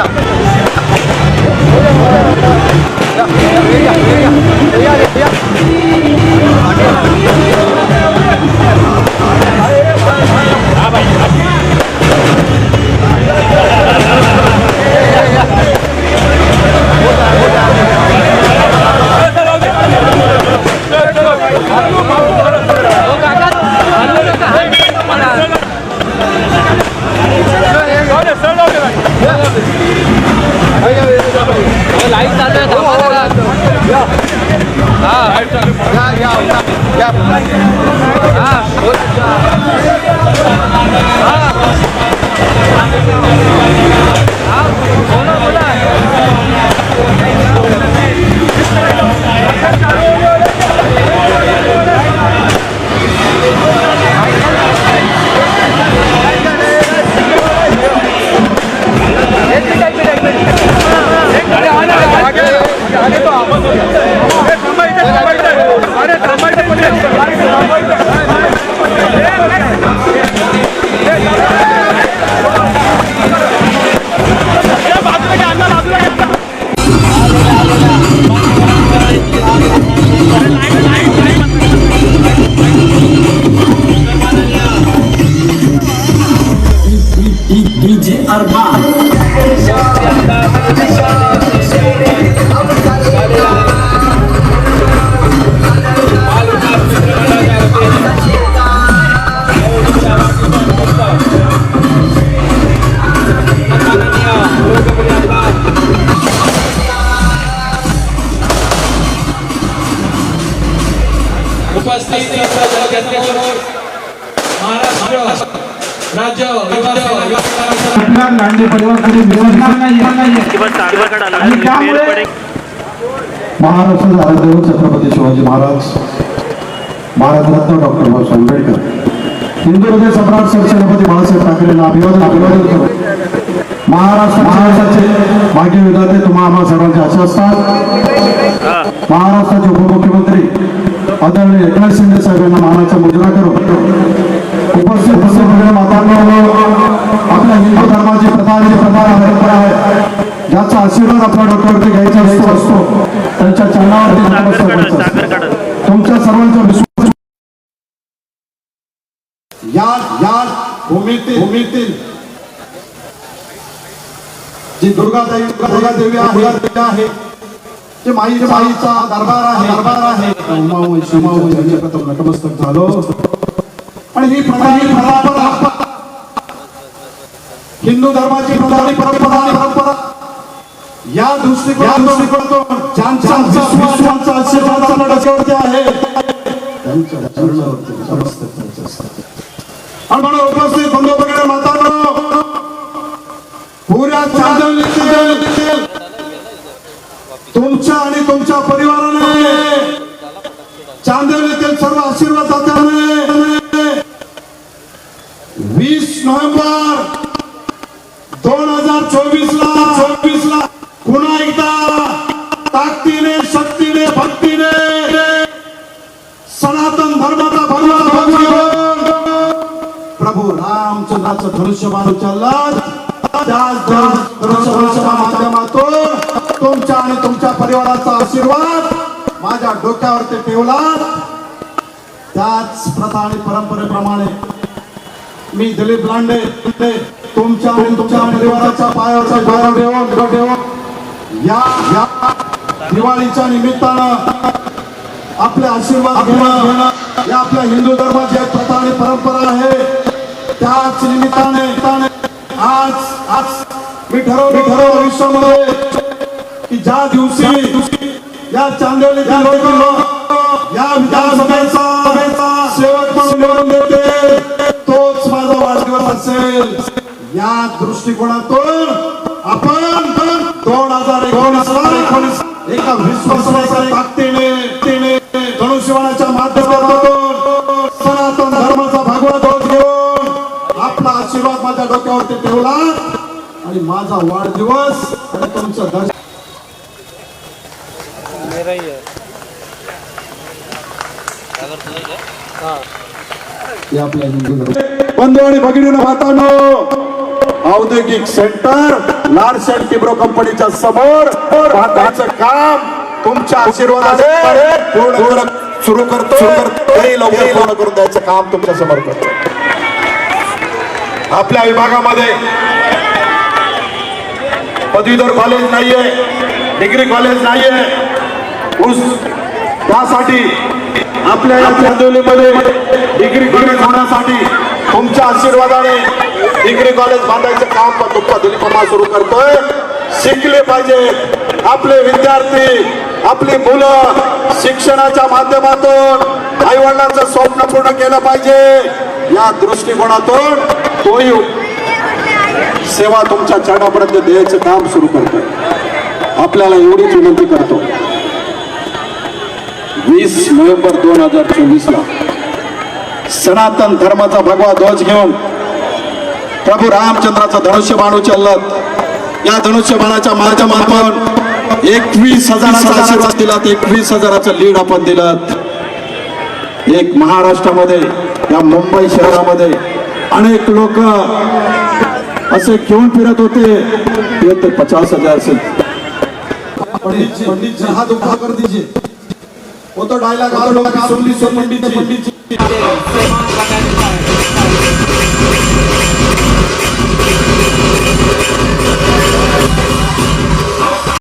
样。हा DJ Arman. उपस्थित महाराष्ट्र लांडे त्यामुळे महाराष्ट्राचे आराध्यव छत्रपती शिवाजी महाराज. भारतरत्न डॉक्टर बाबासाहेब आंबेडकर. हिंदू हृदय सम्राट सरछत्रपती बाळासाहेब ठाकरेंना अभिवादन अभिवादन करतो. महाराष्ट्र महाराष्ट्राचे मागे विधाते तुम्हा आम्हा सर्वांचे आशा असतात. महाराष्ट्राचे उपमुख्यमंत्री आदरणीय एकनाथ शिंदे साहेबांना मानाचा मुजरा करू आपल्या हिंदू धर्माची प्रधान आणि प्रथा परंपरा आहे ज्याचा आशीर्वाद आपल्या डोक्यावरती घ्यायचा घ्यायचा असतो त्यांच्या चरणावरती तुमच्या सर्वांचा विश्वास या या भूमीतील भूमीतील जी दुर्गादेवी दुर्गादेवी आहे आहे जे माई माईचा दरबार आहे दरबार आहे उमावय शिमावय यांच्या प्रथम नतमस्तक झालो आणि ही प्रथा ही परंपरा हिंदू धर्माची परंपरा आणि परंपरा. या दृष्टिकोन दृष्टिकोनातून ज्यांचा विश्वासांचा आशीर्वाद आपल्या डोक्यावरती आहे त्यांच्या चरणावरती नतमस्तक करायचं असतं. आणि म्हणून उपस्थित बंधू मातांनो पुऱ्या तुमच्या आणि तुमच्या परिवाराने चांदवलीतील सर्व आशीर्वादाने वीस नोव्हेंबर चोवीस ला चोवीस ला. पुन्हा एकदा ताकदीने शक्तीने भक्तीने. सनातन धर्माचा भगवा भगवा प्रभू रामचंद्राचं धनुष्यबाण उचललं. त्याच धनुष्यबाणाच्या माध्यमातून तुमच्या आणि तुमच्या परिवाराचा आशीर्वाद माझ्या डोक्यावरती ठेवला. त्याच प्रथा आणि परंपरेप्रमाणे मी दिलीप लांडे तुमच्या आणि तुमच्या परिवाराच्या पायावरचा पायावर ठेवून ठेवून या या दिवाळीच्या निमित्तानं आपले आशीर्वाद घेणं या आपल्या हिंदू धर्माची एक प्रथा आणि परंपरा आहे. त्याच निमित्ताने आज आज मी ठरवलं मी ठरवलं. भविष्यामध्ये की ज्या दिवशी या चांदवली या विधानसभेचा दृष्टिकोनातून आपण दोन हजार एकोणीस एका विश्वासाच्या ताकदीने तिने माध्यमातून सनातन धर्माचा भगवा ध्वज घेऊन आपला आशीर्वाद माझ्या डोक्यावरती ठेवला आणि माझा वाढदिवस आणि तुमचं दर्शन हे. आपल्या बंधू आणि भगिनीनं वातानो औद्योगिक सेंटर लार्सन टिब्रो कंपनीच्या समोर. काम तुमच्या आशीर्वादाने पूर्ण सुरू करतो लवकर पूर्ण करून द्यायचं काम तुमच्यासमोर करतो आपल्या विभागामध्ये पदवीधर कॉलेज नाहीये डिग्री कॉलेज नाहीये. त्यासाठी आपल्या या चांदोलीमध्ये डिग्री कॉलेज होण्यासाठी तुमच्या आशीर्वादाने डिग्री कॉलेज बांधायचं काम पण तुमचा दिलीपमा सुरू करतोय. शिकले पाहिजे आपले विद्यार्थी आपली मुलं शिक्षणाच्या माध्यमातून आई वडिलांचं स्वप्न पूर्ण केलं पाहिजे. या दृष्टिकोनातून तोही सेवा तुमच्या चरणापर्यंत द्यायचं काम सुरू करतोय. आपल्याला एवढीच विनंती करतो. वीस नोव्हेंबर दोन हजार चोवीस ला सनातन धर्माचा भगवा ध्वज घेऊन प्रभू रामचंद्राचं धनुष्यबाण उचललं. या धनुष्यबाणाच्या माध्यमातून एकवीस हजाराचा आशीर्वाद दिलात एकवीस हजाराचं लीड आपण दिलं. एक महाराष्ट्रामध्ये या मुंबई शहरामध्ये अनेक लोक असे घेऊन फिरत होते. ते पचास हजार से पंडित हाथ उठा कर दीजिए. वो तो डायलॉग आप लोग पंडित पंडित जी